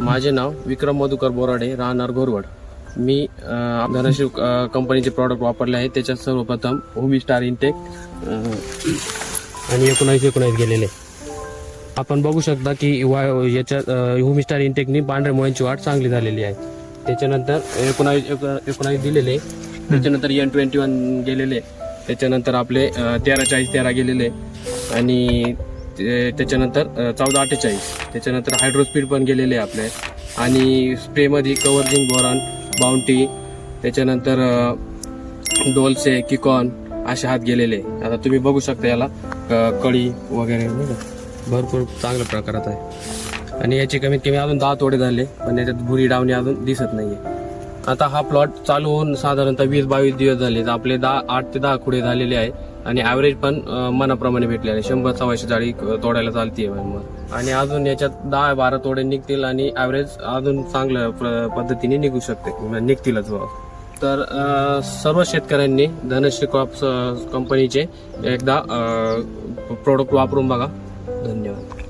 माझे नाव विक्रम मधुकर बोराडे राहणार गोरवड मी अं, धनश्री कंपनीचे प्रॉडक्ट वापरले आहे त्याच्यात सर्वप्रथम होमी स्टार इंटेक आणि एकोणावीस एकोणावीस गेलेले. आपण बघू शकता की वा याच्यात होमी स्टार इंटेकनी पांढऱ्या मुळ्यांची वाढ चांगली झालेली आहे. त्याच्यानंतर एकोणावीस एकोणावीस दिलेले. त्याच्यानंतर एन ट्वेंटी वन गेलेले. त्याच्यानंतर आपले तेरा चाळीस तेरा गेलेले. आणि त्याच्यानंतर चौदा अठ्ठेचाळीस. त्याच्यानंतर हायड्रोस्पीड पण गेलेले आहे आपले. आणि स्प्रेमध्ये कवर्जिंग बोरॉन बाउंटी त्याच्यानंतर डोलसे किकॉन असे हात गेलेले. आहे. आता तुम्ही बघू शकता याला कळी वगैरे भरपूर चांगल्या प्रकारात आहे. आणि याचे कमीत कमी अजून दहा तोडे झाले पण याच्यात भुरी डावणी अजून दिसत नाहीये. आता हा प्लॉट चालू होऊन साधारणतः वीस बावीस दिवस झाले. तर आपले दहा आठ ते दहा खुडे झालेले आहे. आणि ॲव्हरेज पण मनाप्रमाणे भेटले आहे शंभर सव्वाशे जाळी तोडायला चालतीये मग. आणि अजून याच्यात दहा बारा तोडे निघतील आणि ॲव्हरेज अजून चांगल्या पद्धतीने निघू शकते. म्हणजे निघतीलच तर सर्व शेतकऱ्यांनी धनश्री क्रॉप्स कंपनीचे एकदा प्रोडक्ट वापरून बघा. धन्यवाद.